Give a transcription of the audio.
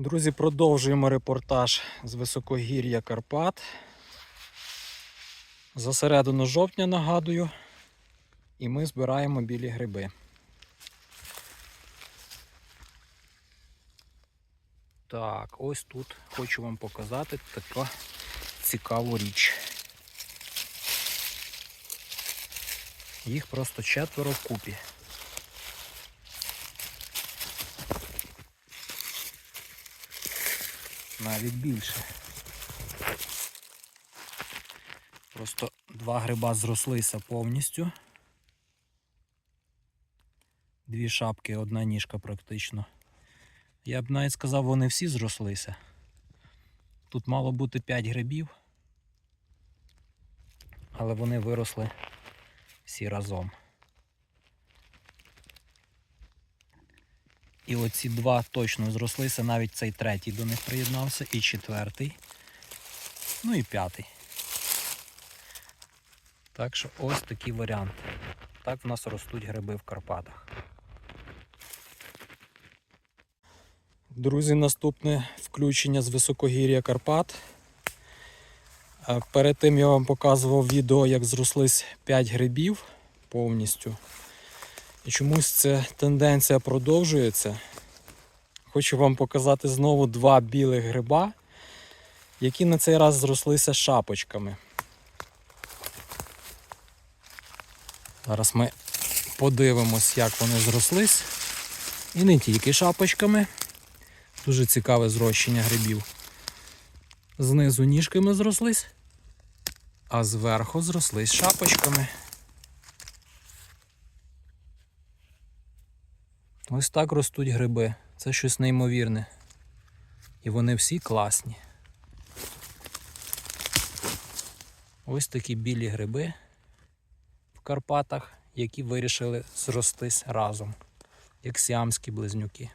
Друзі, продовжуємо репортаж з високогір'я Карпат. За середину жовтня нагадую, і ми збираємо білі гриби. Так, ось тут хочу вам показати таку цікаву річ. Їх просто четверо вкупі. Навіть більше. Просто два гриба зрослися повністю. Дві шапки, одна ніжка практично. Я б навіть сказав, вони всі зрослися. Тут мало бути 5 грибів, але вони виросли всі разом. І оці два точно зрослися, навіть цей третій до них приєднався, і четвертий, ну і п'ятий. Так що ось такий варіант. Так в нас ростуть гриби в Карпатах. Друзі, наступне включення з високогір'я Карпат. Е, Перед тим я вам показував відео, як зрослись 5 грибів повністю. І чомусь ця тенденція продовжується. Хочу вам показати знову два білих гриба, які на цей раз зрослися шапочками. Зараз ми подивимось, як вони зрослись. І не тільки шапочками. Дуже цікаве зрощення грибів. Знизу ніжками зрослись, а зверху зрослись шапочками. Ось так ростуть гриби. Це щось неймовірне. І вони всі класні. Ось такі білі гриби в Карпатах, які вирішили зростись разом, як сіамські близнюки.